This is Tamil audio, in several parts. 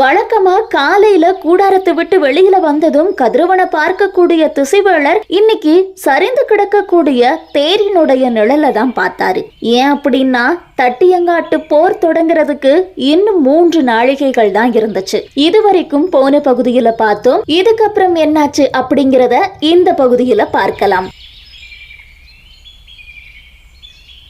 வழக்கமா காலையில கூடாரத்தை விட்டு வெளியில வந்ததும் கதிரவனை பார்க்கக்கூடிய திசைவேளர் இன்னைக்கு சரிந்து கிடக்கக்கூடிய தேரினுடைய நிழலை தான் பார்த்தாரு. ஏன் அப்படின்னா தட்டியங்காட்டு போர் தொடங்குறதுக்கு இன்னும் மூன்று நாழிகைகள் தான் இருந்துச்சு. இதுவரைக்கும் போன பகுதியில பார்த்தோம். இதுக்கப்புறம் என்னாச்சு அப்படிங்கிறத இந்த பகுதியில பார்க்கலாம்.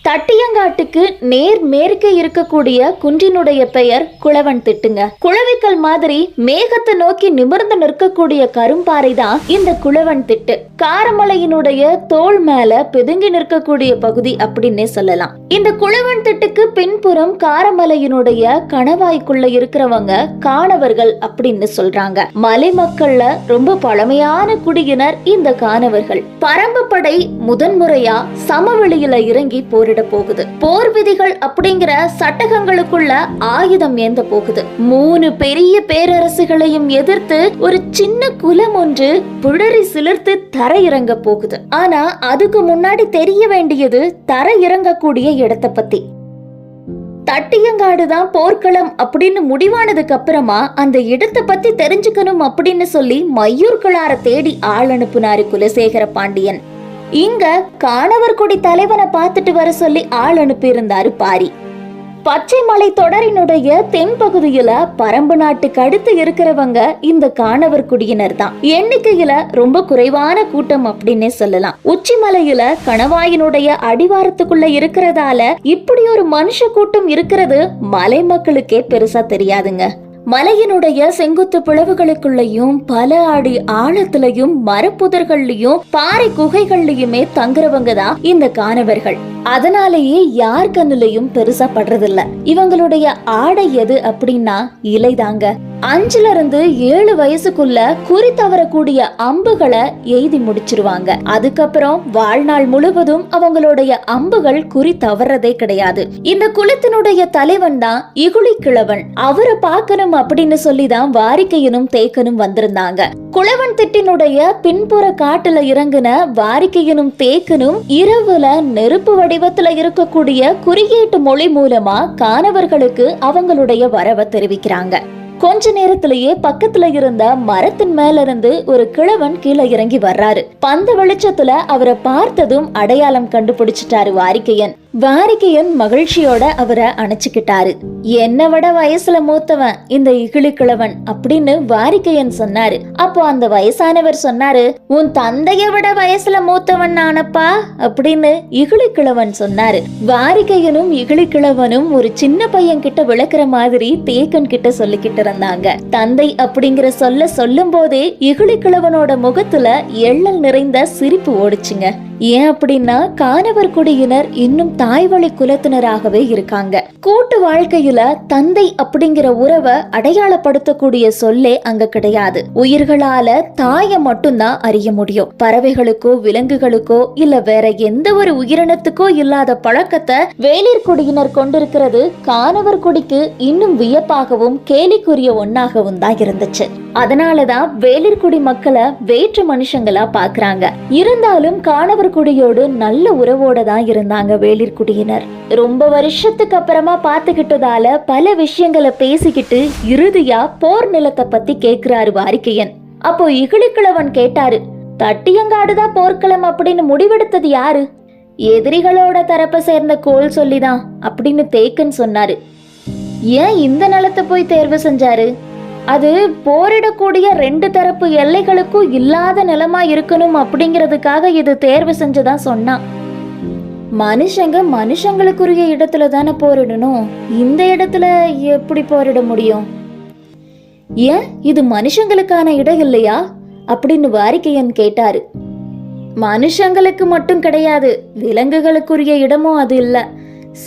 தட்டியங்காட்டுக்கு நேர் மேற்கே இருக்கக்கூடிய குன்றினுடைய பெயர் குளவன் திட்டுங்க. குளவிக்கல் மாதிரி மேகத்தை நோக்கி நிமிர்ந்து நிற்கக்கூடிய கரும்பாறை தான் இந்த குளவன் திட்டு. காரமலையினுடைய தோல் மேல பிதுங்கி நிற்கக்கூடிய பகுதி அப்படின்னே சொல்லலாம். இந்த குளவன் திட்டுக்கு பின்புறம் காரமலையினுடைய கணவாய்க்குள்ள இருக்கிறவங்க காணவர்கள் அப்படின்னு சொல்றாங்க. மலை மக்கள்ல ரொம்ப பழமையான குடியினர் இந்த காணவர்கள். பரம்பு படை முதன்முறையா சமவெளியில இறங்கி போரிட போகுது. போர் விதிகள் அப்படிங்கிற சட்டகங்களுக்குள்ள ஆயுதம் ஏந்த போகுது. மூணு பெரிய பேரரசுகளையும் எதிர்த்து ஒரு சின்ன குலம் ஒன்று புழறி சிலிர்த்து தரையிறங்க இறங்க போகுது. ஆனா அதுக்கு முன்னாடி தெரிய வேண்டியது தரையிறங்கக்கூடிய இறங்கக்கூடிய இடத்தை பத்தி. தட்டியங்காடு தான் போர்க்களம் அப்படின்னு முடிவானதுக்கு அப்புறமா அந்த இடத்தை பத்தி தெரிஞ்சுக்கணும் அப்படின்னு சொல்லி மையூர்களார தேடி ஆள் அனுப்புனாரு குலசேகர பாண்டியன். இங்க காணவர்குடி தலைவனை பார்த்துட்டு வர சொல்லி ஆள் அனுப்பியிருந்தாரு பாரி. பச்சை மலை தொடரினுடைய தென்பகுதியில பரம்பு நாட்டுக்கு அடுத்து இருக்கிறவங்க இந்த காணவர் குடியினர் தான். எண்ணிக்கையில ரொம்ப குறைவான கூட்டம் அப்படின்னே சொல்லலாம். உச்சி மலையில கணவாயினுடைய அடிவாரத்துக்குள்ள இருக்கிறதால இப்படி ஒரு மனுஷ கூட்டம் இருக்கிறது மலை மக்களுக்கே பெருசா தெரியாதுங்க. மலையினுடைய செங்குத்து பிளவுகளுக்குள்ளயும் பல அடி ஆழத்திலையும் மரப்புதர்கள்லயும் பாறை குகைகள்லயுமே தங்குறவங்க தான் இந்த காணவர்கள். அதனாலேயே யார் கண்ணுலயும் பெருசா படுறதில்ல. இவங்களுடைய ஆடை எது அப்படின்னா இலைதாங்க அஞ்சுல இருந்து ஏழு வயசுக்குள்ள குறி தவறக்கூடிய அம்புகளை எய்தி முடிச்சிருவாங்க. அதுக்கப்புறம் வாழ்நாள் முழுவதும் அவங்களுடைய அம்புகள் குறி தவறதே கிடையாது. இந்த குளத்தினுடைய தலைவன் தான் இகுளி கிழவன். அவரை பார்க்கணும் அப்படின்னு சொல்லி தான் வாரிக்கையனும் தேக்கனும் வந்திருந்தாங்க. குளவன் திட்டினுடைய பின்புற காட்டுல இறங்குன வாரிக்கையனும் தேக்கனும் இரவுல நெருப்பு வடிவத்துல இருக்கக்கூடிய குறியீட்டு மொழி மூலமா காணவர்களுக்கு அவங்களுடைய வரவை தெரிவிக்கிறாங்க. கொஞ்ச நேரத்திலேயே பக்கத்துல இருந்த மரத்தின் மேல இருந்து ஒரு கிழவன் கீழே இறங்கி வர்றாரு. பந்த வெளிச்சத்துல அவரை பார்த்ததும் அடையாளம் கண்டுபிடிச்சிட்டாரு வாரிக்கையன். வாரிக்கையன் மகிழ்ச்சியோட அவரை அணைச்சிக்கிட்டாரு. என்னை விட வயசுல மூத்தவன் இந்த இகிழி கிழவன் அப்படின்னு வாரிக்கையன் சொன்னாரு. அப்போ அந்த வயசானவர் சொன்னாரு உன் தந்தைய விட வயசுல மூத்தவன் நானப்பா அப்படின்னு இகிழி கிழவன் சொன்னாரு. வாரிக்கையனும் இகிழி கிழவனும் ஒரு சின்ன பையன் கிட்ட விளக்குற மாதிரி தேக்கன் கிட்ட சொல்லிக்கிட்டு இருந்தாங்க. தந்தை அப்படிங்கிற சொல்ல சொல்லும் போதே இகிலி கிழவனோட முகத்துல எள்ளல் நிறைந்த சிரிப்பு ஓடுச்சுங்க. ஏன் அப்படின்னா காணவர் குடியினர் இன்னும் தாய்வழி குலத்தினராகவே இருக்காங்க. கூட்டு வாழ்க்கையில தந்தை அப்படிங்கிற உறவை அடையாளப்படுத்தக்கூடிய சொல்லே அங்க கிடையாது. உயிர்களால தாயை மட்டும்தான் அறிய முடியும். பறவைகளுக்கோ விலங்குகளுக்கோ இல்ல வேற எந்த ஒரு உயிரினத்துக்கோ இல்லாத பழக்கத்தை வேளிர் குடியினர் கொண்டிருக்கிறது காணவர் குடிக்கு இன்னும் வியப்பாகவும் கேலிக்குரிய ஒன்னாகவும் தான் இருந்துச்சு. அதனாலதான் வேளிர்குடி மக்களை வேற்று மனுஷங்களா பாக்குறாங்க. இருந்தாலும் காணவர் குடியோடு நல்ல உறவோட தான் இருந்தாங்க வேளிர்குடியினர் ரொம்ப வருஷத்துக்கு அப்புறமா பார்த்துக்கிட்டதால பல விஷயங்களை பேசிக்கிட்டு இறுதியா போர் நிலத்தை பத்தி கேக்குறாரு வாரிக்கையன். அப்போ இகிழிக்கிழவன் கேட்டாரு தட்டியங்காடுதான் போர்க்களம் அப்படின்னு முடிவெடுத்தது யாரு? எதிரிகளோட தரப்பை சேர்ந்த கோல் சொல்லிதான் அப்படின்னு தேக்கன் சொன்னாரு. ஏன் இந்த நிலத்தை போய் தேர்வு செஞ்சாரு? அது போரிடக்கூடிய ரெண்டு தரப்பு எல்லைகளுக்கும் இல்லாத நிலமா இருக்கணும் அப்படிங்கிறதுக்காக இது தேர்வு செஞ்சுதான் சொன்னான். மனுஷங்க மனுஷங்களுக்குரிய இடத்துல தானே போரிடணும். இந்த இடத்துல எப்படி போரிட முடியும்? ஏன்? இது மனுஷங்களுக்கான இடம் இல்லையா? அப்படின்னு வாரிக்கையன் கேட்டாரு. மனுஷங்களுக்கு மட்டும் கிடையாது விலங்குகளுக்குரிய இடமும் அது இல்லை.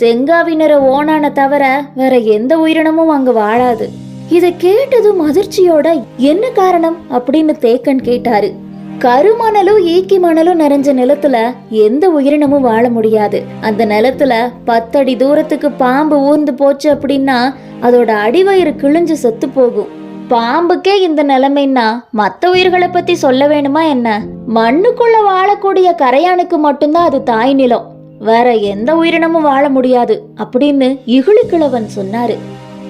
செங்காவினர ஓனான தவிர வேற எந்த உயிரினமும் அங்கு வாழாது. இதை கேட்டதும் அதிர்ச்சியோட என்ன காரணம்? அப்படின்னு தேக்கன் கேட்டாரு. கருமணலும் ஈக்கி மணலும் நிறைஞ்ச நிலத்துல எந்த உயிரினமும் வாழ முடியாது. அந்த நிலத்துல பத்தடி தூரத்துக்கு பாம்பு ஊர்ந்து போச்சு அப்படின்னா அதோட அடிவயிறு கிழிஞ்சு செத்து போகும். பாம்புக்கே இந்த நிலைமைன்னா மற்ற உயிர்களை பத்தி சொல்ல வேணுமா என்ன? மண்ணுக்குள்ள வாழக்கூடிய கரையானுக்கு மட்டும்தான் அது தாய் நிலம். வேற எந்த உயிரினமும் வாழ முடியாது அப்படின்னு இகுழிக்கிழவன் சொன்னாரு.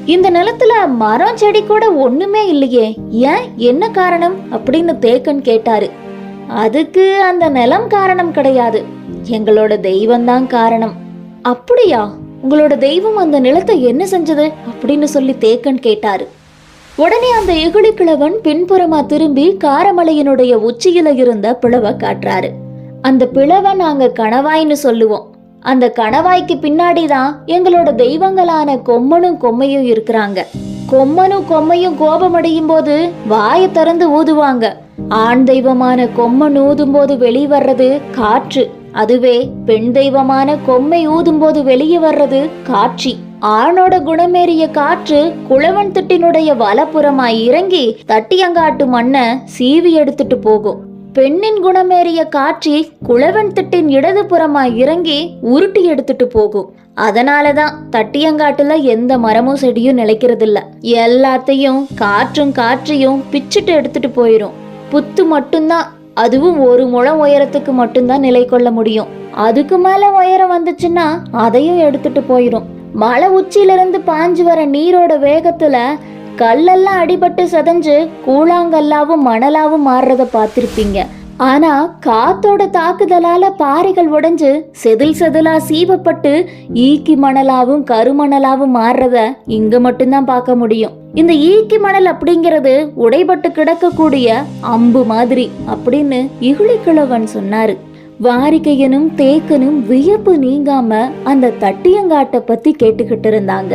இந்த நிலத்துல மரம் செடி கூட ஒண்ணுமே இல்லையே. ஏன்? என்ன காரணம்? அப்படின்னு தேக்கன் கேட்டாரு. அதுக்கு அந்த நிலம் காரணம் கிடையாது. எங்களோட தெய்வம்தான் காரணம். அப்படியா? உங்களோட தெய்வம் அந்த நிலத்தை என்ன செஞ்சது? அப்படின்னு சொல்லி தேக்கன் கேட்டாரு. உடனே அந்த இகுழிக்கிழவன் பின்புறமா திரும்பி காரமலையினுடைய உச்சியில இருந்த பிளவை காட்டுறாரு. அந்த பிளவை நாங்க கணவாய்னு சொல்லுவோம். அந்த கணவாய்க்கு பின்னாடி தான் எங்களோட தெய்வங்களான கொம்மனும் கொம்மையும் இருக்கிறாங்க. கொம்மனும் கொம்மையும் கோபமடையும் போது வாயை திறந்து ஊதுவாங்க. ஆண் தெய்வமான கொம்மன் ஊதும் போது வெளிவர்றது காற்று. அதுவே பெண் தெய்வமான கொம்மை ஊதும் போது வெளியே வர்றது காட்சி. ஆணோட குணமேறிய காற்று குளவன் திட்டினுடைய வலப்புறமாய் இறங்கி தட்டியங்காட்டு மண்ணை சீவி எடுத்துட்டு போகும். பெண்ணின் குணமேறிய காட்சி குளவன் திட்டின் இடதுபுறமாய் இறங்கி உருட்டி எடுத்துட்டு போகும். அதனாலதான் தட்டியங்காட்டுல எந்த மரமும் செடியும் நிலைக்கிறதில்ல. எல்லாத்தையும் காற்றும் காற்றையும் பிச்சுட்டு எடுத்துட்டு போயிரும். புத்து மட்டும்தான் அதுவும் ஒரு முழம் உயரத்துக்கு மட்டும்தான் நிலை கொள்ள முடியும். அதுக்கு மேல உயரம் வந்துச்சுன்னா அதையும் எடுத்துட்டு போயிரும். மலை உச்சியிலிருந்து பாஞ்சு வர நீரோட வேகத்துல கல்லெல்லாம் அடிபட்டு சதஞ்சு கூழாங்கல்லாவும் மணலாவும் மாறுறத பார்த்துருப்பீங்க. ஆனா காத்தோட தாக்குதலால பாறைகள் உடைஞ்சு செதில் செதிலா சீவப்பட்டு ஈக்கி மணலாவும் கருமணலாவும் மாறுறத இங்க மட்டும்தான் பார்க்க முடியும். இந்த ஈக்கி மணல் அப்படிங்கிறது உடைபட்டு கிடக்கக்கூடிய அம்பு மாதிரி அப்படின்னு இகுழிக்கிழவன் சொன்னாரு. வாரிகையனும் தேக்கனும் வியப்பு நீங்காம அந்த தட்டியங்காட்டை பத்தி கேட்டுக்கிட்டு இருந்தாங்க.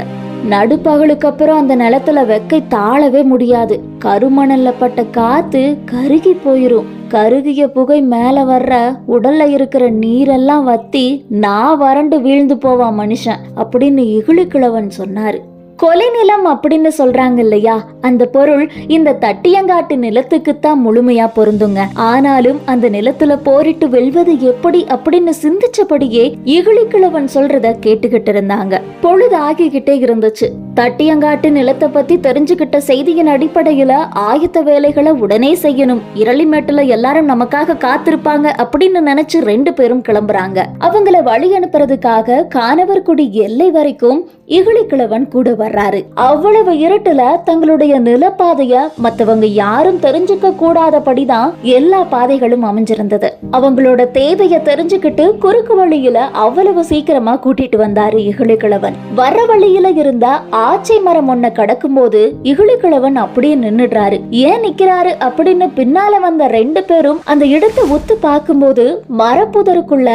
நடுப்பகலுக்கு அப்புறம் அந்த நிலத்துல வெக்கை தாழவே முடியாது. கருமணல்ல பட்ட காத்து கருகி போயிரும். கருகிய புகை மேல வர்ற உடல்ல இருக்கிற நீரெல்லாம் வத்தி நான் வறண்டு வீழ்ந்து போவான் மனுஷன் அப்படின்னு இகுழிக்கிழவன் சொன்னாரு. கொலை நிலம் அப்படின்னு சொல்றாங்க இல்லையா? அந்த பொருள் இந்த தட்டியங்காட்டு நிலத்துக்குத்தான் முழுமையா பொருந்துங்க. ஆனாலும் அந்த நிலத்துல போரிட்டு வெல்வது எப்படி அப்படின்னு சிந்திச்சபடியே இகிழிக்கிழவன் சொல்றத கேட்டுக்கிட்டு இருந்தாங்க. பொழுது ஆகிக்கிட்டே இருந்துச்சு. தட்டியங்காட்டு நிலத்தை பத்தி தெரிஞ்சுக்கிட்ட செய்தியின் அடிப்படையில ஆயத்த வேலைகளை உடனே செய்யணும். இரளிமேட்டுல எல்லாரும் நமக்காக காத்திருப்பாங்க அப்படின்னு நினைச்சு ரெண்டு பேரும் கிளம்புறாங்க. அவங்கள வழி அனுப்புறதுக்காக கானவர்குடி எல்லை வரைக்கும் இகுழிக்கிழவன் கூட வர்றாரு. அவ்வளவு இருட்டுல தங்களுடைய நிலப்பாதைய மத்தவங்க யாரும் தெரிஞ்சுக்க கூடாதபடிதான் எல்லா பாதைகளும் அமைஞ்சிருந்தது. அவங்களோட தேவைய தெரிஞ்சுக்கிட்டு குறுக்கு வழியில அவ்வளவு சீக்கிரமா கூட்டிட்டு வந்தாரு இகுழிக்கிழவன். வர்ற வழியில இருந்த ஆச்சை மரம் ஒன்ன கடக்கும்போது இகுழிக்கிழவன் அப்படியே நின்னுடுறாரு. ஏன் நிக்கிறாரு அப்படின்னு பின்னால வந்த ரெண்டு பேரும் அந்த இடத்தை ஒத்து பார்க்கும்போது மரப்புதருக்குள்ள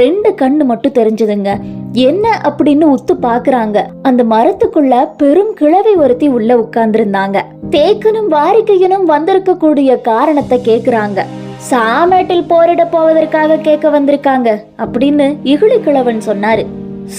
ரெண்டு கண்ணு மட்டும் தெரிஞ்சதுங்க. என்ன அப்படின்னு உத்து பாக்குறாங்க அந்த மரத்துக்குள்ள பெரும் கிழவி ஒருத்தி உள்ள உட்கார்ந்திருந்தாங்க. தேக்கனும் வாரிக்கையனும் வந்திருக்க கூடிய காரணத்தை கேக்குறாங்க. சாமேட்டில் போரிட போவதற்காக கேட்க வந்திருக்காங்க அப்படின்னு இகுழி கிழவன் சொன்னாரு.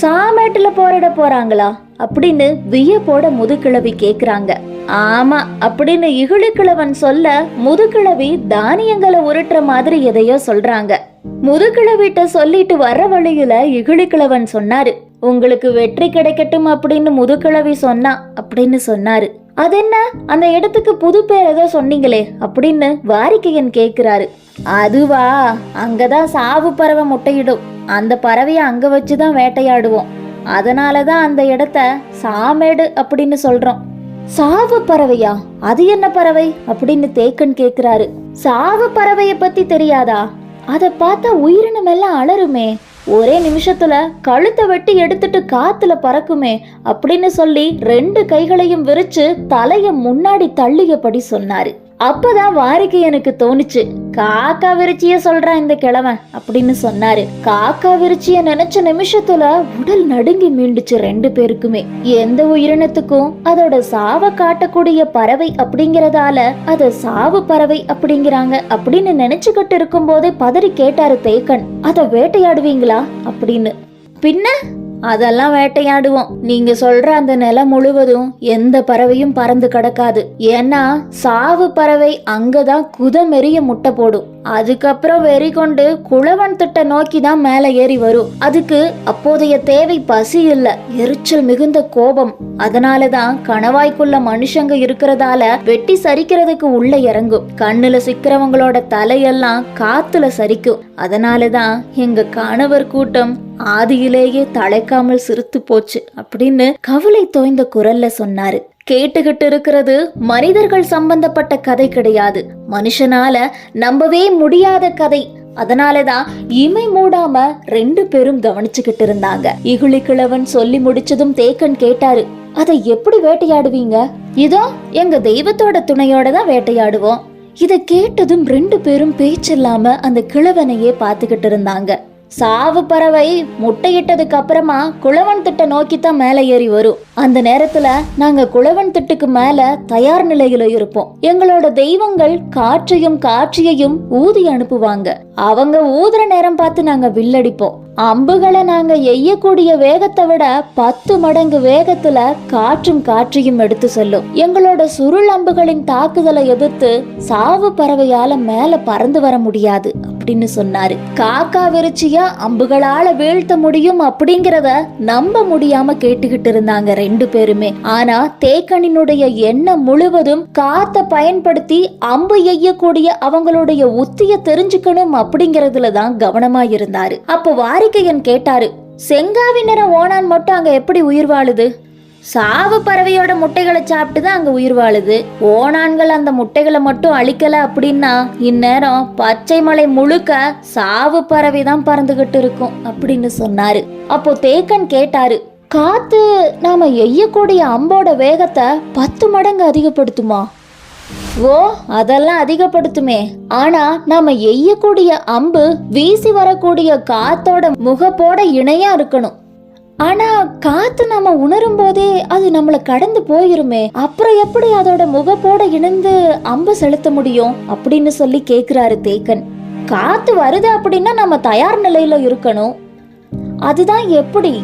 சாமேட்டில் போரிட போறாங்களா? அப்படின்னு வியப்போட முதுகிழவி கேக்குறாங்க. ஆமா அப்படின்னு இகுழிக்கிழவன் சொல்ல முதுகிழவி தானியங்களை உருட்டுற மாதிரி எதையோ சொல்றாங்க. முதுகிழவிட்ட சொல்லிட்டு வர வழியில இகுழிக்கிழவன் சொன்னாரு உங்களுக்கு வெற்றி கிடைக்கட்டும் அப்படின்னு முதுகிழவி சொன்னா அப்படின்னு சொன்னாரு. அது என்ன அந்த இடத்துக்கு புது பேர் ஏதோ சொன்னீங்களே அப்படின்னு வாரிக்கையன் கேட்கிறாரு. அதுவா? அங்கதான் சாவு பறவை முட்டையிடும். அந்த பறவையை அங்க வச்சுதான் வேட்டையாடுவோம். அதனாலதான் அந்த இடத்த சாமேடு அப்படின்னு சொல்றோம். சாவு பறவையா? அது என்ன பறவை? அப்படின்னு தேக்கன் கேக்குறாரு சாவு பறவைய பத்தி தெரியாதா? அத பார்த்தா உயிரினம் எல்லாம் அலருமே ஒரே நிமிஷத்துல கழுத்தை வெட்டி எடுத்துட்டு காத்துல பறக்குமே அப்படின்னு சொல்லி ரெண்டு கைகளையும் விரிச்சு தலைய முன்னாடி தள்ளியபடி சொன்னாரு. அப்பதான் வாரிக்கை எனக்கு தோணுச்சு. காக்கா விருச்சிய சொல்றான் இந்த கிழவன் அப்படின்னு சொன்னாரு. காக்கா விருச்சிய நினைச்ச நிமிஷத்துல உடல் நடுங்கி மீண்டுச்சு ரெண்டு பேருக்குமே. எந்த உயிரினத்துக்கும் அதோட சாவ காட்டக்கூடிய பறவை அப்படிங்கறதால அத சாவு பறவை அப்படிங்கிறாங்க அப்படின்னு நினைச்சுக்கிட்டு இருக்கும் போதே பதறி கேட்டாரு தேக்கன். அத வேட்டையாடுவீங்களா? அப்படின்னு. பின்ன? அதெல்லாம் வேட்டையாடுவோம். நீங்க சொல்ற அந்த நிலம் முழுவதும் எந்த பறவையும் பறந்து கிடக்காது. ஏன்னா சாவு பறவை அங்கதான் குதமெறிய முட்டை போடும். அதுக்கப்புறம் வெறி கொண்டு குளவன் திட்ட நோக்கி தான் மேலே ஏறி வரும். அதுக்கு அப்போதைய தேவை பசி இல்ல எரிச்சல் மிகுந்த கோபம். அதனாலதான் கணவாய்க்குள்ள மனுஷங்க இருக்கிறதால வெட்டி சரிக்கிறதுக்கு உள்ள இறங்கும். கண்ணுல சிக்கிறவங்களோட தலையெல்லாம் காத்துல சரிக்கும். அதனாலதான் எங்க கணவர் கூட்டம் ஆதியிலேயே தலைக்காமல் சிரித்து போச்சு அப்படின்னு கவலை தோய்ந்த குரல்ல சொன்னாரு. கேட்டுக்கிட்டு இருக்கிறது மனிதர்கள் சம்பந்தப்பட்ட கதை கிடையாது. மனுஷனால நம்பவே முடியாத கதை. அதனாலதான் இமை மூடாம ரெண்டு பேரும் கவனிச்சுக்கிட்டு இருந்தாங்க. இகுழி கிழவன் சொல்லி முடிச்சதும் தேக்கன் கேட்டாரு அதை எப்படி வேட்டையாடுவீங்க? இதோ எங்க தெய்வத்தோட துணையோட தான் வேட்டையாடுவோம். இதை கேட்டதும் ரெண்டு பேரும் பேச்சில்லாம அந்த கிழவனையே பார்த்துக்கிட்டு இருந்தாங்க. சாவு பறவை முட்டையிட்டதுக்கு அப்புறமா குளவன் திட்ட நோக்கி தான் மேலே ஏறி வரும். அந்த நேரத்துல நாங்க குளவன் திட்டுக்கு மேல தயார் நிலையில இருப்போம். எங்களோட தெய்வங்கள் காற்றையும் காட்சியையும் ஊதி அனுப்புவாங்க. அவங்க ஊதுற நேரம் பார்த்து நாங்க வில்லடிப்போம். அம்புகளை நாங்க எய்யக்கூடிய வேகத்தை விட பத்து மடங்கு வேகத்துல காற்றும் காற்றையும் எடுத்து செல்லும். எங்களோட சுருள் அம்புகளின் தாக்குதலை எதிர்த்து சாவு பறவையால மேல பறந்து வர முடியாது. அப்படின்னு சொன்னாரு. காக்கா விருச்சியா அம்புகளால வீழ்த்த முடியும் அப்படிங்கிறத நம்ப முடியாம கேட்டுக்கிட்டு இருந்தாங்க ரெண்டு பேருமே. ஆனா தேக்கனினுடைய எண்ணம் முழுவதும் காத்த பயன்படுத்தி அம்பு எய்யக்கூடிய அவங்களுடைய உத்திய தெரிஞ்சுக்கணும் அப்படிங்கறதுல தான் கவனமா இருந்தாரு. அப்போ வாரிக்கையன் கேட்டாரு செங்காவினர ஓனான் மட்டும் அங்க எப்படி உயிர் வாழுது? சாவு பறவையோட முட்டைகளை சாப்பிட்டு தான் அங்க உயிர் வாழுது. ஓணான்கள் அந்த முட்டைகளை மட்டும் அழிக்கல அப்படின்னா இந்நேரம் பச்சை மலை முழுக்க சாவு பறவை தான் பறந்துகிட்டு இருக்கும் அப்படின்னு சொன்னாரு. அப்போ தேக்கன் கேட்டாரு காத்து நாம எய்யக்கூடிய அம்போட வேகத்தை பத்து மடங்கு அதிகப்படுத்துமா? ஓ அதெல்லாம் அதிகப்படுத்துமே. ஆனா நாம எய்யக்கூடிய அம்பு வீசி வரக்கூடிய காத்தோட முகப்போட இணையா இருக்கணும். ஆனா காத்து நாம உணரும் போதே அது நம்மள கடந்து போயிருமே. அப்புறம் எப்படி அதோட முகப்போட இணைந்து அம்பு செலுத்த முடியும்? அப்படின்னு சொல்லி கேக்குறாரு தேக்கன். காத்து வருது அப்படின்னா நம்ம தயார் நிலையில இருக்கணும். அதுதான் எப்படி?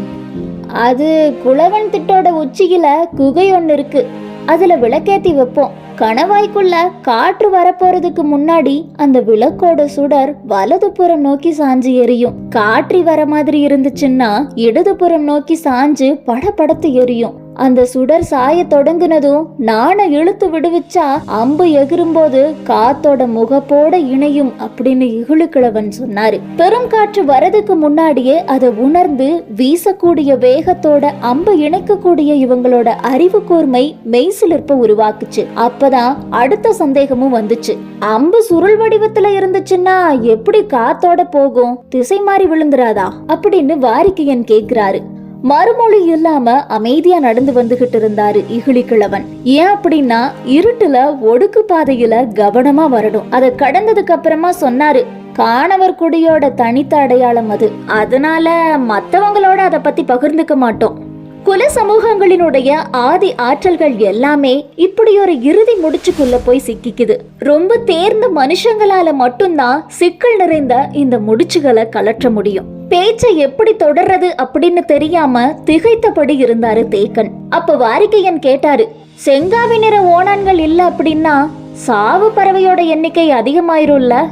அது குளவன் திட்டோட உச்சியில குகை ஒன்று இருக்கு. அதுல விளக்கேத்தி வைப்போம். கணவாய்க்குள்ள காற்று வரப்போறதுக்கு முன்னாடி அந்த விளக்கோட சுடர் வலதுபுறம் நோக்கி சாஞ்சு எரியும். காற்றி வர மாதிரி இருந்துச்சுன்னா இடதுபுறம் நோக்கி சாஞ்சு படபடத்து எரியும். அந்த சுடர் சாய தொடங்குனதும் நாண இழுத்து விடுவிச்சா அம்பு எகிரும்போது காத்தோட முகப்போட இணையும் அப்படின்னு இகுழுக்கிழவன் சொன்னாரு. பெரும் காற்று வரதுக்கு முன்னாடியே அதை உணர்ந்து வீசக்கூடிய வேகத்தோட அம்பு இணைக்கக்கூடிய இவங்களோட அறிவு கூர்மை மெய்சிலிருப்ப உருவாக்குச்சு. அப்பதான் அடுத்த சந்தேகமும் வந்துச்சு. அம்பு சுருள் வடிவத்துல இருந்துச்சுன்னா எப்படி காத்தோட போகும்? திசை மாறி விழுந்துராதா? அப்படின்னு வாரிக்கையன் கேக்குறாரு. மறுமொழி இல்லாம அமைதியா நடந்து வந்துகிட்டு இருந்தாரு இகிலி கிழவன். ஏன் அப்படின்னா இருட்டுல ஒடுக்கு பாதையில கவனமா வரணும். அதை கடந்ததுக்கு அப்புறமா சொன்னாரு காணவர் குடியோட தனித்த அடையாளம் அது. அதனால மத்தவங்களோட அதை பத்தி பகிர்ந்துக்க மாட்டோம். குல சமூகங்களினுடைய ஆதி ஆற்றல்கள் எல்லாமே இப்படி ஒரு இறுதி முடிச்சுக்குள்ள போய் சிக்கிக்குது. ரொம்ப தேர்ந்த மனுஷங்களால மட்டும்தான் சிக்கல் நிறைந்த இந்த முடிச்சுகளை கலற்ற முடியும். பேச்சை எப்படி தொடர்றது அப்படின்னு தெரியாம திகைத்தபடி இருந்தாரு தேக்கன். அப்ப வாரிக்கையன் கேட்டாரு செங்காவி நிற ஓணான்கள் இல்ல அப்படின்னா சாவு பறவையோட எண்ணிக்கை அதிகமாயிரும்ல?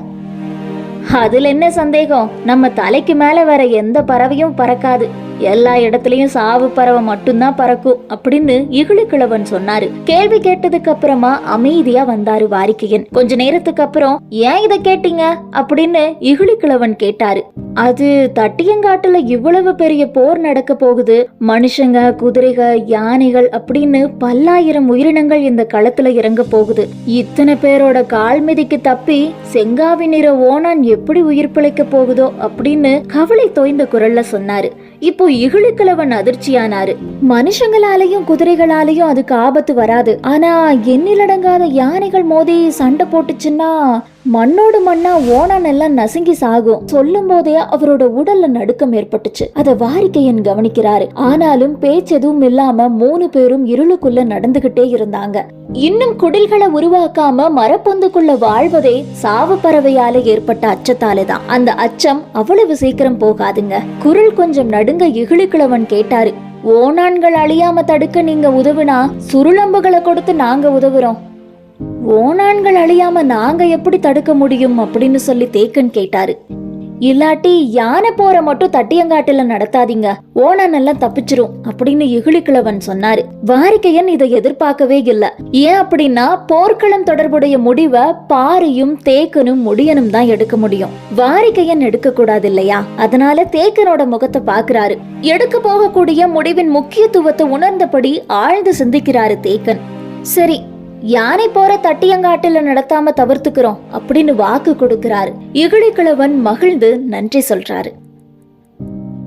அதுல என்ன சந்தேகம்? நம்ம தலைக்கு மேல வேற எந்த பறவையும் பறக்காது. எல்லா இடத்துலயும் சாவு பறவை மட்டும்தான் பறக்கும் அப்படின்னு இகுழுக்கிழவன் சொன்னாரு. கேள்வி கேட்டதுக்கு அப்புறமா அமைதியா வந்தாரு வாரிக்கையன். கொஞ்ச நேரத்துக்கு அப்புறம் ஏன் இத கேட்டீங்க? அப்படின்னு இகுழுக்கிழவன் கேட்டாரு. அது தட்டியங்காட்டுல இவ்வளவு பெரிய போர் நடக்க போகுது. மனுஷங்க குதிரைகள் யானைகள் அப்படின்னு பல்லாயிரம் உயிரினங்கள் இந்த களத்துல இறங்க போகுது. இத்தனை பேரோட கால் மிதிக்கு தப்பி செங்காவி நிற ஓனான் எப்படி உயிர் பிழைக்க போகுதோ அப்படின்னு கவலை தோய்ந்த குரல்ல சொன்னாரு. இப்போ இகழுக்கிழவன் அதிர்ச்சியானாரு. மனுஷங்களாலையும் குதிரைகளாலையும் அதுக்கு ஆபத்து வராது. ஆனா எண்ணிலடங்காத யானைகள் மோதி சண்டை போட்டுச்சுன்னா மண்ணோடு மண்ணா ஓனான் எல்லாம் நசுங்கி சாகும். சொல்லும் போதே அவரோட உடல்ல நடுக்கம் ஏற்பட்டுச்சு. அதை வாரிக்கையன் கவனிக்கிறாரு. ஆனாலும் பேச்செதுவும் இல்லாம மூணு பேரும் இருளுக்குள்ள நடந்துகிட்டே இருந்தாங்க. இன்னும் குடில்களை உருவாக்காம மரப்பொந்துக்குள்ள வாழ்வதே சாவு பறவையால ஏற்பட்ட அச்சத்தாலே தான் அந்த அச்சம் அவ்வளவு சீக்கிரம் போகாதுங்க. குரல் கொஞ்சம் நடுங்க இகிழுக்கிழவன் கேட்டாரு. ஓனான்கள் அழியாம தடுக்க நீங்க உதவுனா சுருளம்புகளை கொடுத்து நாங்க உதவுறோம். ஓனான்கள் அழியாம நாங்க எப்படி தடுக்க முடியும் அப்படின்னு சொல்லி தேக்கன் கேட்டாரு. இல்லாட்டி யானை போற மட்டும் தட்டியங்காட்டுல நடத்தாதீங்க. ஓனான் எல்லாம் தப்பிச்சிரும் அப்படின்னு இகிழிக்கிழவன் சொன்னாரு. வாரிக்கையன் இதை எதிர்பார்க்கவே இல்ல. ஏன் அப்படின்னா போர்க்களம் தொடர்புடைய முடிவை பாரியும் தேக்கனும் முடியனும் தான் எடுக்க முடியும். வாரிக்கையன் எடுக்க கூடாது இல்லையா? அதனால தேக்கனோட முகத்தை பாக்குறாரு எடுக்க போகக்கூடிய முடிவின் முக்கியத்துவத்தை உணர்ந்தபடி ஆழ்ந்து சிந்திக்கிறாரு தேக்கன். சரி யானை போற தட்டியங்காட்டுல நடத்தாம தவிர்த்துக்கிறோம் அப்படின்னு வாக்கு கொடுக்கிறாரு. இகிழிக்கிழவன் மகிழ்ந்து நன்றி சொல்றாரு.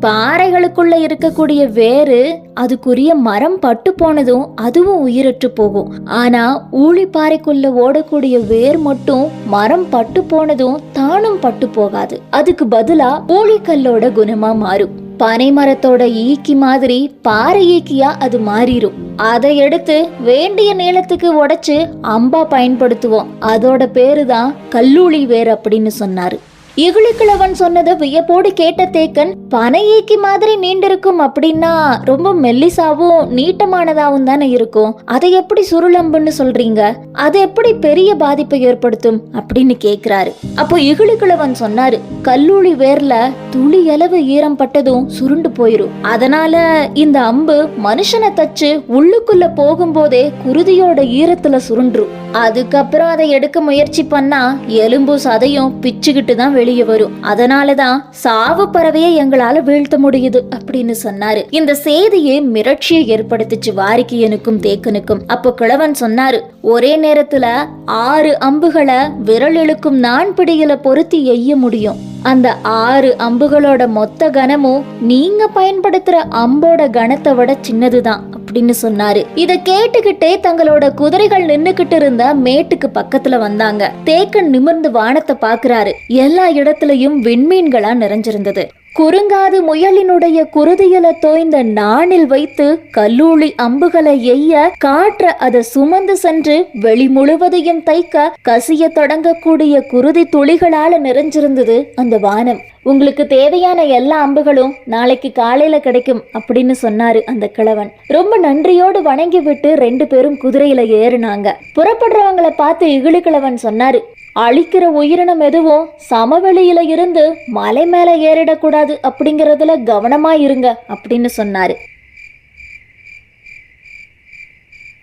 பாறைகளுக்குள்ள இருக்கக்கூடிய வேறு அதுக்குரிய மரம் பட்டு போனதும் அதுவும் உயிரற்று போகும். ஆனா ஊழி பாறைக்குள்ள ஓடக்கூடிய வேர் மட்டும் மரம் பட்டு போனதும் தானும் பட்டு போகாது. அதுக்கு பதிலா ஊழிக்கல்லோட குணமா மாறும். பனை மரத்தோட ஈக்கி மாதிரி பாறை ஈக்கியா அது மாறிடும் அதை எடுத்து வேண்டிய நீளத்துக்கு உடைச்சு அம்பா பயன்படுத்துவோம். அதோட பேரு தான் கல்லூளி வேர் அப்படின்னு சொன்னாரு. இகுழிக்கிழவன் சொன்னதை வியப்போடு கேட்ட தேக்கன் பனை ஈக்கி மாதிரி நீண்டிருக்கும் அப்படின்னா ரொம்ப மெல்லிசாவும் நீட்டமானதாவும் தானே இருக்கும். அதை எப்படி சுருளம்புன்னு சொல்றீங்க? அது எப்படி பெரிய பாதிப்பை ஏற்படுத்தும்? அப்படின்னு கேக்குறாரு. அப்போ இகுழிக்கிழவன் சொன்னாரு கல்லூழி வேர்ல துளி அளவு ஈரம் பட்டதும் சுருண்டு போயிரும். அதனால இந்த அம்பு மனுஷனை தச்சு உள்ளுக்குள்ள போகும்போதே குருதியோட ஈரத்துல சுருண்டுரும். அதுக்கப்புறம் அதை எடுக்க முயற்சி பண்ணா எலும்பு சதையும் பிச்சுக்கிட்டு தான் வெளியே வரும். அதனாலதான் சாவு பறவையை எங்களால வீழ்த்த முடியுது அப்படின்னு சொன்னாரு. இந்த செய்தியே மிரட்சியை ஏற்படுத்துச்சு வாரிக்கையனுக்கும் தேக்கனுக்கும். அப்போ கிழவன் சொன்னாரு ஒரே நேரத்துல ஆறு அம்புகளை விரல் இழுக்கும் நான் பிடியில பொருத்தி எய்ய முடியும். அந்த ஆறு அம்புகளோட மொத்த கனமும் நீங்க பயன்படுத்துற அம்போட கனத்தை விட சின்னதுதான். அப்படின்னு சொன்னாரு. இத கேட்டுக்கிட்டே தங்களோட குதிரைகள் நின்னுகிட்டு இருந்த மேட்டுக்கு பக்கத்துல வந்தாங்க. தேக்கன் நிமிர்ந்து வானத்தை பாக்குறாரு. எல்லா இடத்துலயும் விண்மீன்களா நிறைஞ்சிருந்தது. குறுங்காது முயலினுடைய குருதியில தோய்ந்த நாணில் வைத்து கல்லூளி அம்புகளை எய்ய காற்ற அதை சுமந்து சென்று வெளி முழுவதையும் தைக்க கசிய தொடங்கக்கூடிய குருதி துளிகளால நிறைஞ்சிருந்தது அந்த வானம். உங்களுக்கு தேவையான எல்லா அம்புகளும் நாளைக்கு காலையில கிடைக்கும் அப்படின்னு சொன்னாரு அந்த கிழவன். ரொம்ப நன்றியோடு வணங்கி விட்டு ரெண்டு பேரும் குதிரையில ஏறினாங்க. புறப்படுறவங்கள பார்த்து இகிழுக்கிழவன் சொன்னாரு அழிக்கிற உயிரினம் எதுவும் சமவெளியில இருந்து மலை மேல ஏறிடக்கூடாது அப்படிங்கறதுல கவனமா இருங்க அப்படின்னு சொன்னாரு.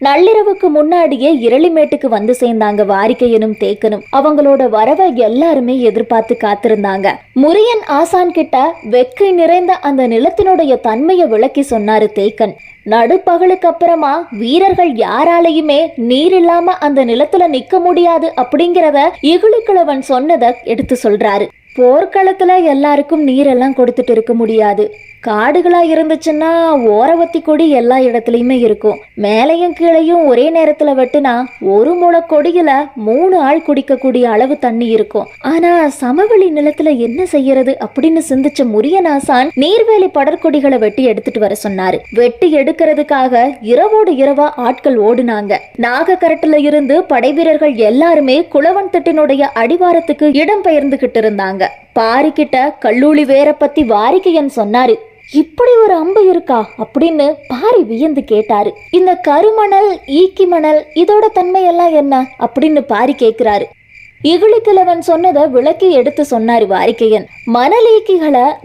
நள்ளிரவுக்கு முன்னாடியே இரளிமேட்டுக்கு வந்து சேர்ந்தாங்க வாரிக்கையனும் தேக்கனும். அவங்களோட வரவை எல்லாருமே எதிர்பார்த்து காத்திருந்தாங்க. முரியன் ஆசான் கிட்ட வெக்கை நிறைந்த அந்த நிலத்தினுடைய தன்மையை விளக்கி சொன்னாரு தேக்கன். நடுப்பகலுக்கு அப்புறமா வீரர்கள் யாராலையுமே நீர் இல்லாம அந்த நிலத்துல நிக்க முடியாது அப்படிங்கிறத இகுழுக்கிழவன் சொன்னதை எடுத்து சொல்றாரு. போர்க்களத்துல எல்லாருக்கும் நீரெல்லாம் கொடுத்துட்டு இருக்க முடியாது. காடுகளா இருந்துச்சுன்னா ஓரவத்தி கொடி எல்லா இடத்துலயுமே இருக்கும். மேலையும் கீழையும் ஒரே நேரத்துல வெட்டுனா ஒரு முளை கொடியில மூணு ஆள் குடிக்கக்கூடிய அளவு தண்ணி இருக்கும். ஆனா சமவெளி நிலத்துல என்ன செய்யறது அப்படின்னு சிந்திச்ச முரியநாசான் நீர்வேலி படற்கொடிகளை வெட்டி எடுத்துட்டு வர சொன்னாரு. வெட்டி எடுக்கிறதுக்காக இரவோடு இரவா ஆட்கள் ஓடுனாங்க. நாகக்கரட்டில் இருந்து படை வீரர்கள் எல்லாருமே குளவன் திட்டினுடைய அடிவாரத்துக்கு இடம் பெயர்ந்துகிட்டு இருந்தாங்க. பாரிக்கிட்ட கல்லூலி வேற பத்தி வாரிக்கையன் சொன்னாரு. இப்படி ஒரு அம்பு இருக்கா? அப்படின்னு பாரி வியந்து கேட்டாரு. இந்த கருமணல் ஈக்கி மணல் இதோட தன்மையெல்லாம் என்ன? அப்படின்னு பாரி கேக்குறாரு. இகுழிக்கிழவன் சொன்னதை விளக்கி எடுத்து சொன்னாரு வாரிக்கையன் மணல்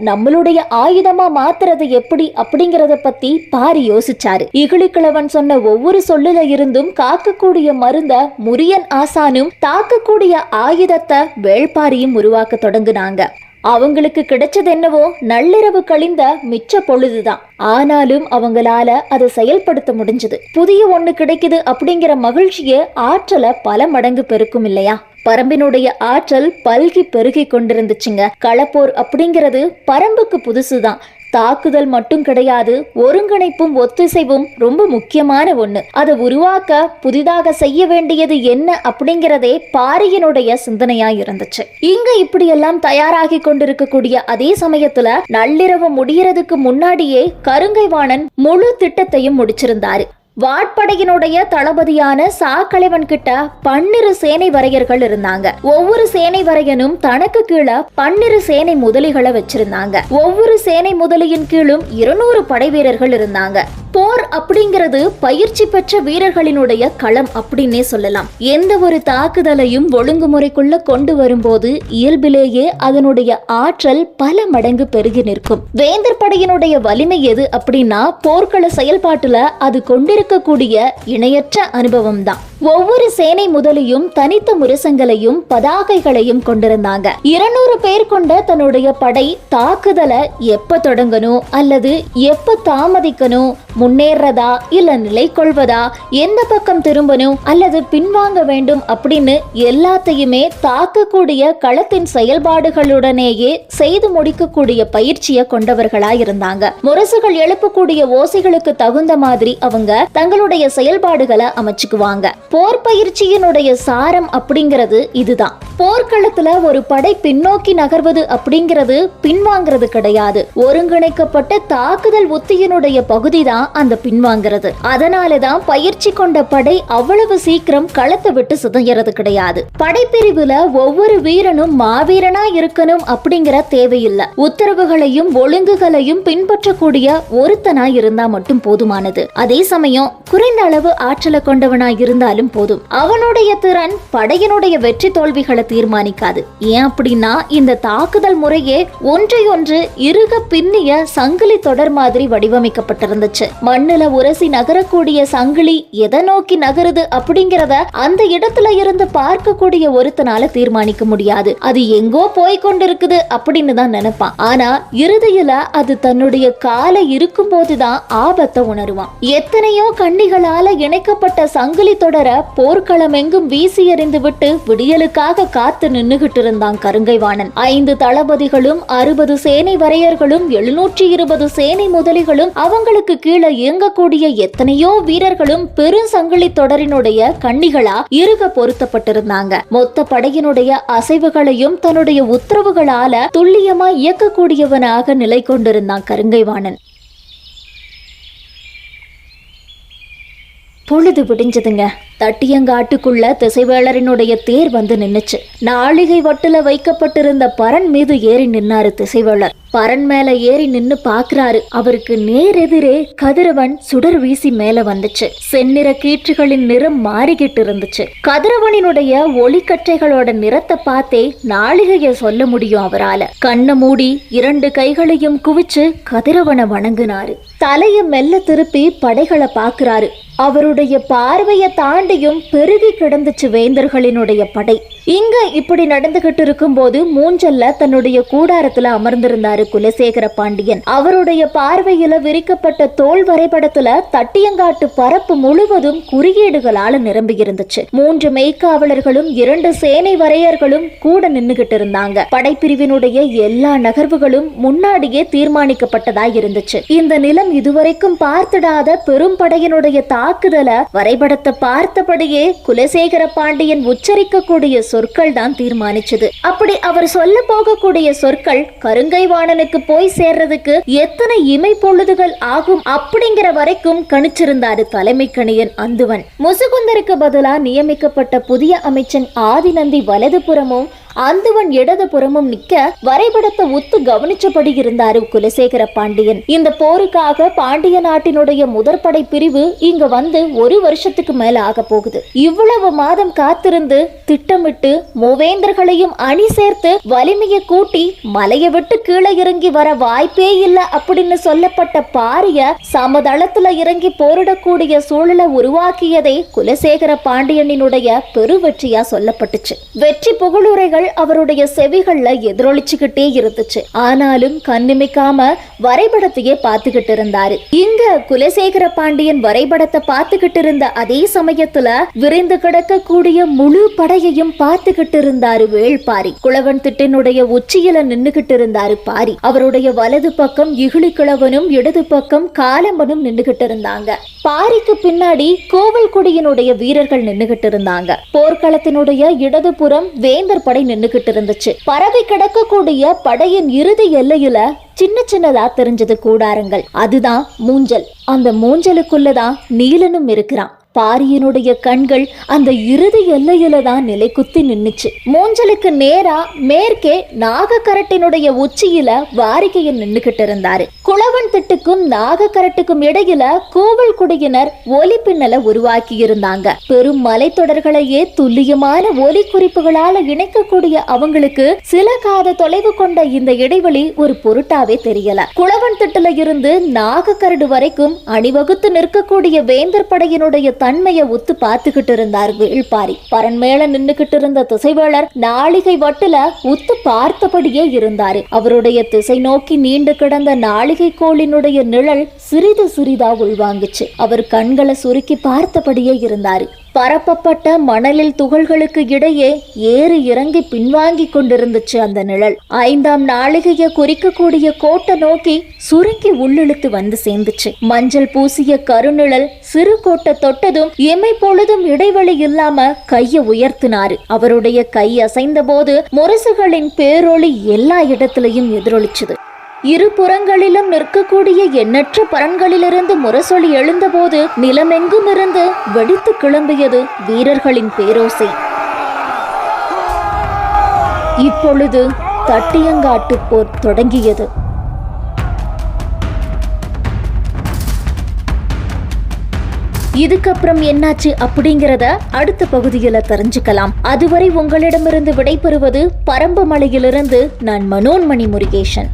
நம்மளுடைய ஆயுதமா மாத்துறது எப்படி அப்படிங்கறத பத்தி பாரி யோசிச்சாரு. இகுழிக்கிழவன் சொன்ன ஒவ்வொரு சொல்லுல இருந்தும் காக்கக்கூடிய மருந்த முரியன் ஆசானும் தாக்கக்கூடிய ஆயுதத்தை வேள்பாரியும் உருவாக்க தொடங்குனாங்க. அவங்களுக்கு கிடைச்சது என்னவோ நள்ளிரவு கழிந்த மிச்ச பொழுதுதான். ஆனாலும் அவங்களால அதை செயல்படுத்த முடிஞ்சது. புதிய ஒண்ணு கிடைக்குது அப்படிங்கிற மகிழ்ச்சியை ஆற்றலை பல மடங்கு பெருக்கும் இல்லையா? பரம்பினுடைய ஆற்றல் பல்கி பெருகி கொண்டிருந்துச்சுங்க. களப்போர் அப்படிங்கிறது பரம்புக்கு புதுசுதான். தாக்குதல் மட்டும் கிடையாது ஒருங்கிணைப்பும் ஒத்திசைவும் ரொம்ப முக்கியமான ஒன்று அதை உருவாக்க புதிதாக செய்ய வேண்டியது என்ன அப்படிங்கிறதே பாரியினுடைய சிந்தனையா இருந்துச்சு. இங்க இப்படியெல்லாம் தயாராகி கொண்டிருக்கக்கூடிய அதே சமயத்துல நள்ளிரவு முடியறதுக்கு முன்னாடியே கருங்கைவாணன் முழு திட்டத்தையும் முடிச்சிருந்தாரு. வாட்படையினுடைய தளபதியான சாக்கலைவன் கிட்ட பன்னிரு சேனை வரையர்கள் இருந்தாங்க. ஒவ்வொரு சேனை வரையனும் தனக்கு கீழே பன்னிரு சேனை முதலிகளை வச்சிருந்தாங்க. ஒவ்வொரு சேனை முதலியின் கீழும் இருநூறு படை வீரர்கள் இருந்தாங்க. போர் அப்படிங்கிறது பயிற்சி பெற்ற வீரர்களினுடைய களம் அப்படின்னே சொல்லலாம். எந்த ஒரு தாக்குதலையும் ஒழுங்குமுறைக்குள்ள கொண்டு வரும்போது இயல்பிலேயே அதனுடைய ஆற்றல் பல மடங்கு பெருகி நிற்கும். வேந்தர் படையினுடைய வலிமை எது அப்படின்னா போர்க்கள செயல்பாட்டுல அது கொண்டிருக்கக்கூடிய இணையற்ற அனுபவம் தான் ஒவ்வொரு சேனை முதலியும் தனித்த முரசங்களையும் பதாகைகளையும் கொண்டிருந்தாங்க. இருநூறு பேர் கொண்ட தன்னுடைய படை தாக்குதலை எப்ப தொடங்கணும் அல்லது எப்ப தாமதிக்கணும் முன்னேறதா இல்ல நிலை கொள்வதா எந்த பக்கம் திரும்பணும் அல்லது பின்வாங்க வேண்டும் அப்படின்னு எல்லாத்தையுமே தாக்கக்கூடிய களத்தின் செயல்பாடுகளுடனேயே செய்து முடிக்கக்கூடிய பயிற்சியை கொண்டவர்களா இருந்தாங்க முரசுகள் எழுப்பக்கூடிய ஓசைகளுக்கு தகுந்த மாதிரி அவங்க தங்களுடைய செயல்பாடுகளை அமைச்சுக்குவாங்க. போர் பயிற்சியினுடைய சாரம் அப்படிங்கிறது இதுதான். போர்க்களத்துல ஒரு படை பின்னோக்கி நகர்வது அப்படிங்கிறது பின்வாங்கிறது கிடையாது. ஒருங்கிணைக்கப்பட்ட தாக்குதல் உத்தியினுடைய பகுதி தான் அந்த பின்வாங்கிறது. அதனாலதான் பயிற்சி கொண்ட படை அவ்வளவு சீக்கிரம் களத்தை விட்டு சிதையறது கிடையாது. படைப்பிரிவுல ஒவ்வொரு வீரனும் மாவீரனா இருக்கணும் அப்படிங்கிற தேவையில்லை. உத்தரவுகளையும் ஒழுங்குகளையும் பின்பற்றக்கூடிய ஒருத்தனா இருந்தா மட்டும் போதுமானது. அதே சமயம் குறைந்த அளவு ஆற்றலை கொண்டவனா இருந்தாலும் போதும். அவனுடைய திறன் படையினுடைய வெற்றி தோல்விகளை தீர்மானிக்காது. ஏன் அப்படின்னா இந்த தாக்குதல் முறையே ஒன்றையொன்று இறுக பின்னிய சங்கிலி தொடர் மாதிரி வடிவமைக்கப்பட்டிருந்துச்சு. மண்ணுல உரசி நகரக்கூடிய சங்கிலி எதை நோக்கி நகருது அப்படிங்கிறத அந்த இடத்துல இருந்து பார்க்கக்கூடிய ஒருத்தனால தீர்மானிக்க முடியாது. அது எங்கோ போய் கொண்டிருக்குது அப்படின்னு தான் நினைப்பான். ஆனா இறுதியில அது தன்னுடைய காலை இருக்கும் போதுதான் ஆபத்தை உணருவான். எத்தனையோ கண்ணிகளால இணைக்கப்பட்ட சங்கிலி தொடர போர்க்களம் எங்கும் வீசி எறிந்து விட்டு விடியலுக்காக காத்து நின்னுகிட்டு இருந்தான் கருங்கைவாணன். ஐந்து தளபதிகளும் அறுபது சேனை வரையர்களும் எழுநூற்றி இருபது சேனை முதலிகளும் அவங்களுக்கு கீழே இயங்கக்கூடிய எத்தனையோ வீரர்களும் பெருசங்கிலி தொடரினுடைய கண்ணிகளா இறுக பொருத்தப்பட்டிருந்தாங்க. மொத்த படையினுடைய அசைவுகளையும் தன்னுடைய உத்தரவுகளால துல்லியமா இயக்கக்கூடியவனாக நிலை கொண்டிருந்தான் கருங்கைவாணன். பொழுது விடிஞ்சதுங்க. தட்டியங்காட்டுக்குள்ள திசைவேளரினுடைய தேர் வந்து நின்னுச்சு. நாளிகை வட்டுல வைக்கப்பட்டிருந்த பரன் மீது ஏறி நின்னாரு திசைவேளர். பரன் மேல ஏறி நின்னு பாக்குறாரு. அவருக்கு நேரெதிரே கதிரவன் சுடர் வீசி மேல வந்துச்சு. செந்நிற கீற்றுகளின் நிறம் மாறிக்கிட்டு இருந்துச்சு. கதிரவனினுடைய ஒளிக்கற்றைகளோட நிறத்தை பார்த்தே நாளிகைய சொல்ல முடியும் அவரால. கண்ணை மூடி இரண்டு கைகளையும் குவிச்சு கதிரவனை வணங்கினாரு. தலைய மெல்ல திருப்பி படைகளை பாக்குறாரு. அவருடைய பார்வையை தாண்டியும் பெருகி கிடந்துச்சு வேந்தர்களினுடைய படை. இங்க இப்படி நடந்துகிட்டு இருக்கும்போது மூஞ்சல்ல தன்னுடைய கூடாரத்துல அமர்ந்திருந்தாரு குலசேகர பாண்டியன். அவருடைய பார்வையில விரிக்கப்பட்ட தோல் வரைபடத்துல தட்டியங்காட்டு பரப்பு முழுவதும் குறியீடுகளால நிரம்பி இருந்துச்சு மூன்று மெய்க்காவலர்களும் இரண்டு சேனை வரையர்களும் கூட நின்னுகிட்டு இருந்தாங்க படைப்பிரிவினுடைய எல்லா நகர்வுகளும் முன்னாடியே தீர்மானிக்கப்பட்டதா இருந்துச்சு. இந்த நிலம் இதுவரைக்கும் பார்த்திடாத பெரும் படையினுடைய தாக்குதல வரைபடத்தை பார்த்தபடியே குலசேகர பாண்டியன் உச்சரிக்கக்கூடிய சொற்கள் தான் தீர்மானிச்சது. அப்படி அவர் சொல்ல போகக்கூடிய சொற்கள் கருங்கை வாணனுக்கு போய் சேர்றதுக்கு எத்தனை இமை பொழுதுகள் ஆகும் அப்படிங்கிற வரைக்கும் கணிச்சிருந்தாரு தலைமை கணியன் அந்துவன். முசுகுந்தருக்கு பதிலா நியமிக்கப்பட்ட புதிய அமைச்சன் ஆதிநந்தி வலதுபுறமும் அந்துவன் இடதுபுறமும் நிக்க வரைபடத்தை ஒத்து கவனிச்சபடி இருந்தாரு குலசேகர பாண்டியன். இந்த போருக்காக பாண்டிய நாட்டினுடைய முதற்படை பிரிவு இங்க வந்து ஒரு வருஷத்துக்கு மேல ஆக போகுது. இவ்வளவு மாதம் காத்திருந்து திட்டமிட்டு மூவேந்தர்களையும் அணி சேர்த்து வலிமையை கூட்டி மலையை விட்டு கீழே இறங்கி வர வாய்ப்பே இல்ல அப்படின்னு சொல்லப்பட்ட பாரிய சமதளத்துல இறங்கி போரிடக்கூடிய சூழலை உருவாக்கியதே குலசேகர பாண்டியனினுடைய பெரு வெற்றியா சொல்லப்பட்டுச்சு. வெற்றி புகழுரைகள் குரல் அவருடைய செவிகள்ல எதிரொலிச்சுக்கிட்டே இருந்துச்சு. ஆனாலும் கண்ணிமைக்காம வரைபடத்தையே பார்த்துக்கிட்டு இருந்தாரு. இங்க குலசேகர பாண்டியன் வரைபடத்தை பார்த்துக்கிட்டு இருந்த அதே சமயத்துல விரைந்து கிடக்கக்கூடிய முழு படையையும் பார்த்துக்கிட்டு இருந்தாரு வேள்பாரி. குளவன் திட்டினுடைய உச்சியில நின்னுகிட்டு இருந்தாரு பாரி. அவருடைய வலது பக்கம் இகிழி கிழவனும் இடது பக்கம் காலம்பனும் நின்னுகிட்டு இருந்தாங்க. பாரிக்கு பின்னாடி கோவல்குடியினுடைய வீரர்கள் நின்னுகிட்டு இருந்தாங்க. போர்க்களத்தினுடைய இடதுபுறம் வேந்தர் படை நின்னுகிட்டு இருந்துச்சு. பரவி கிடக்கக்கூடிய படையின் இறுதி எல்லையில சின்ன சின்னதா தெரிஞ்சது கூடாரங்கள். அதுதான் மூஞ்சல். அந்த மூஞ்சலுக்குள்ளதான் நீலனும் இருக்கிறான். பாரியனுடைய கண்கள் அந்த இறுதி எல்லையில தான் நிலை குத்தி நின்னுச்சு. மூஞ்சலுக்கு நேரா மேற்கே நாகக்கரட்டினுடைய உச்சியில வாரிகையில் நின்னுகிட்டு இருந்தாரு. குளவன் திட்டுக்கும் நாகக்கரட்டுக்கும் இடையில கோவல் குடியினர் ஒலி பின்னலை உருவாக்கி இருந்தாங்க. பெரும் மலைத்தொடர்களையே துல்லியமான ஒலி குறிப்புகளால இணைக்கக்கூடிய அவங்களுக்கு சில காத தொலைவு கொண்ட இந்த இடைவெளி ஒரு பொருட்டாவே தெரியல. குளவன் திட்டுல இருந்து நாகக்கரடு வரைக்கும் அணிவகுத்து நிற்கக்கூடிய வேந்தர் படையினுடைய தன்மையை ஒத்து பார்த்துக்கிட்டு இருந்தார் வேள்பாரி பரன் மேல நின்னுகிட்டு இருந்த திசைவேளர் நாளிகை வட்டுல உத்து பார்த்தபடியே இருந்தாரு. அவருடைய திசை நோக்கி நீண்டு கிடந்த நாளிகை கோளினுடைய நிழல் சிறிது சிறிதா உள்வாங்குச்சு. அவர் கண்களை சுருக்கி பார்த்தபடியே இருந்தாரு. பரப்பப்பட்ட மணலில் துகள்களுக்கு இடையே ஏறு இறங்கி பின்வாங்கி கொண்டிருந்துச்சு அந்த நிழல். ஐந்தாம் நாளிகையை குறிக்கக்கூடிய கோட்டை நோக்கி சுருங்கி உள்ளிழுத்து வந்து சேர்ந்துச்சு. மஞ்சள் பூசிய கருநிழல் சிறு கோட்டை தொட்டதும் எமை பொழுதும் இடைவெளி இல்லாம கைய உயர்த்தினாரு. அவருடைய கை அசைந்த போது முரசுகளின் பேரொளி எல்லா இடத்திலையும் எதிரொலிச்சுது. இரு புறங்களிலும் நிற்கக்கூடிய எண்ணற்ற பரன்களிலிருந்து முரசொலி எழுந்தபோது நிலமெங்கும் இருந்து வெடித்து கிளம்பியது வீரர்களின் பேரோசை. இப்பொழுது தட்டியங்காட்டு போர் தொடங்கியது. இதுக்கப்புறம் என்னாச்சு அப்படிங்கிறத அடுத்த பகுதியில் தெரிஞ்சுக்கலாம். அதுவரை உங்களிடமிருந்து விடைபெறுவது பரம்பு மலையிலிருந்து நான் மனோன்மணி முருகேஷன்